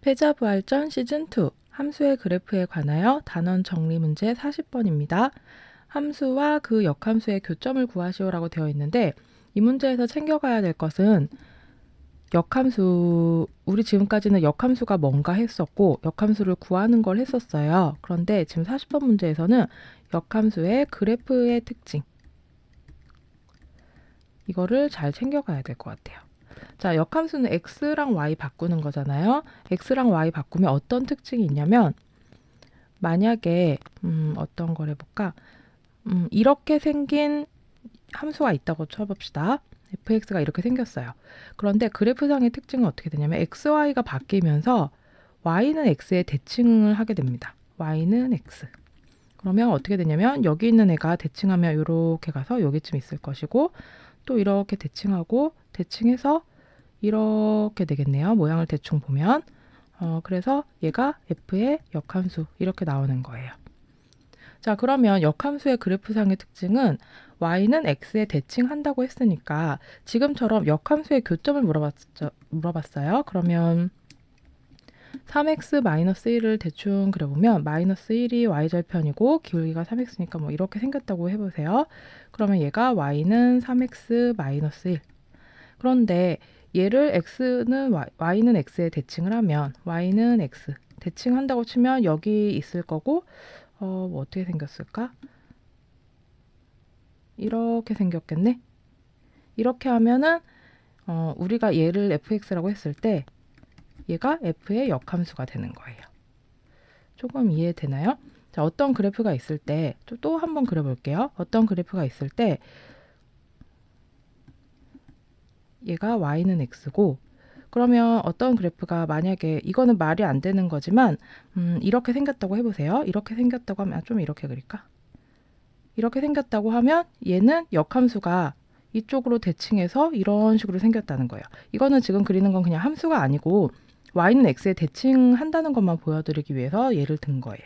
패자부활전 시즌2 함수의 그래프에 관하여 단원 정리 문제 40번입니다. 함수와 그 역함수의 교점을 구하시오라고 되어 있는데 이 문제에서 챙겨가야 될 것은 역함수 우리 지금까지는 역함수가 뭔가 했었고 역함수를 구하는 걸 했었어요. 그런데 지금 40번 문제에서는 역함수의 그래프의 특징 이거를 잘 챙겨가야 될 것 같아요. 자, 역함수는 x랑 y 바꾸는 거잖아요. x랑 y 바꾸면 어떤 특징이 있냐면 만약에 음, 어떤 걸 해볼까? 음, 이렇게 생긴 함수가 있다고 쳐봅시다. fx가 이렇게 생겼어요. 그런데 그래프상의 특징은 어떻게 되냐면 xy가 바뀌면서 y는 x에 대칭을 하게 됩니다. y는 x. 그러면 어떻게 되냐면 여기 있는 애가 대칭하면 이렇게 가서 여기쯤 있을 것이고 또 이렇게 대칭하고 대칭해서 이렇게 되겠네요. 모양을 대충 보면. 어, 그래서 얘가 f의 역함수 이렇게 나오는 거예요. 자, 그러면 역함수의 그래프상의 특징은 y는 x에 대칭한다고 했으니까 지금처럼 역함수의 교점을 물어봤죠, 물어봤어요. 그러면 3x-1을 대충 그려보면 마이너스 1이 y절편이고 기울기가 3x니까 뭐 이렇게 생겼다고 해보세요. 그러면 얘가 y는 3x-1 그런데 얘를 x는 y, y는 x에 대칭을 하면 y는 x 대칭한다고 치면 여기 있을 거고 어, 뭐 어떻게 생겼을까? 이렇게 생겼겠네. 이렇게 하면은 어, 우리가 얘를 fx라고 했을 때 얘가 f의 역함수가 되는 거예요. 조금 이해되나요? 자, 어떤 그래프가 있을 때 또 한번 그려볼게요. 어떤 그래프가 있을 때 얘가 y는 x고 그러면 어떤 그래프가 만약에 이거는 말이 안 되는 거지만 음, 이렇게 생겼다고 해보세요. 이렇게 생겼다고 하면 아, 좀 이렇게 그릴까? 이렇게 생겼다고 하면 얘는 역함수가 이쪽으로 대칭해서 이런 식으로 생겼다는 거예요. 이거는 지금 그리는 건 그냥 함수가 아니고 y는 x에 대칭한다는 것만 보여드리기 위해서 예를 든 거예요.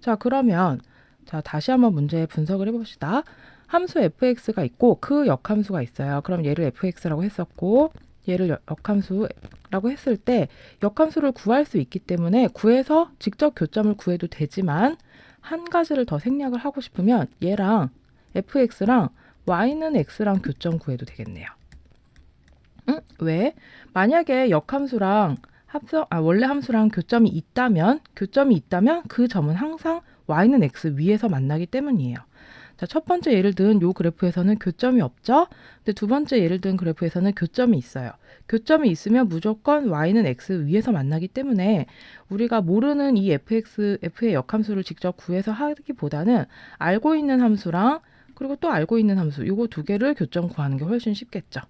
자 그러면 자 다시 한번 문제 분석을 해봅시다. 함수 fx가 있고 그 역함수가 있어요. 그럼 얘를 fx라고 했었고 얘를 역함수라고 했을 때 역함수를 구할 수 있기 때문에 구해서 직접 교점을 구해도 되지만 한 가지를 더 생략을 하고 싶으면 얘랑 fx랑 y는 x랑 교점 구해도 되겠네요. 응? 왜? 만약에 역함수랑 합성 아 원래 함수랑 교점이 있다면 교점이 있다면 그 점은 항상 y는 x 위에서 만나기 때문이에요. 자, 첫 번째 예를 든 요 그래프에서는 교점이 없죠? 근데 두 번째 예를 든 그래프에서는 교점이 있어요. 교점이 있으면 무조건 y는 x 위에서 만나기 때문에 우리가 모르는 이 fx, f의 역함수를 직접 구해서 하기보다는 알고 있는 함수랑 그리고 또 알고 있는 함수 요거 두 개를 교점 구하는 게 훨씬 쉽겠죠.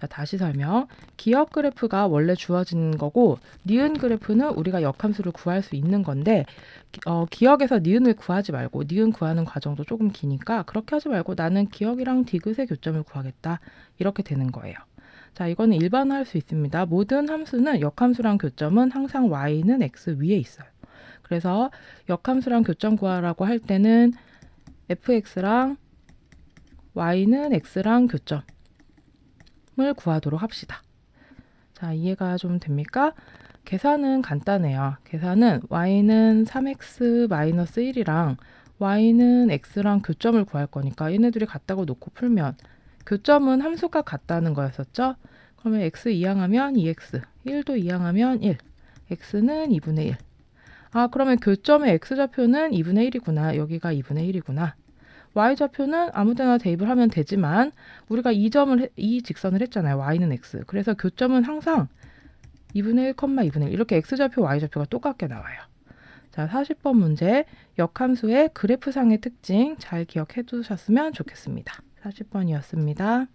자, 다시 설명. 기억 그래프가 원래 주어진 거고 니은 그래프는 우리가 역함수를 구할 수 있는 건데 어, 기억에서 니은을 구하지 말고 니은 구하는 과정도 조금 기니까 그렇게 하지 말고 나는 기억이랑 디귿의 교점을 구하겠다. 이렇게 되는 거예요. 자, 이거는 일반화할 수 있습니다. 모든 함수는 역함수랑 교점은 항상 y는 x 위에 있어요. 그래서 역함수랑 교점 구하라고 할 때는 fx랑 y는 x랑 교점 을 구하도록 합시다. 자, 이해가 좀 됩니까? 계산은 간단해요. 계산은 y는 3x-1이랑 y는 x랑 교점을 구할 거니까 얘네들이 같다고 놓고 풀면 교점은 함수가 같다는 거였었죠? 그러면 x 이항하면 2x, 1도 이항하면 1, x는 2분의 1. 아, 그러면 교점의 x좌표는 2분의 1이구나. 여기가 2분의 1이구나. Y좌표는 아무 데나 대입을 하면 되지만 우리가 이 점을 이 직선을 했잖아요. y는 x. 그래서 교점은 항상 2분의 1, 2분의 1 이렇게 x좌표, y좌표가 똑같게 나와요. 자, 40번 문제 역함수의 그래프상의 특징 잘 기억해 두셨으면 좋겠습니다. 40번이었습니다.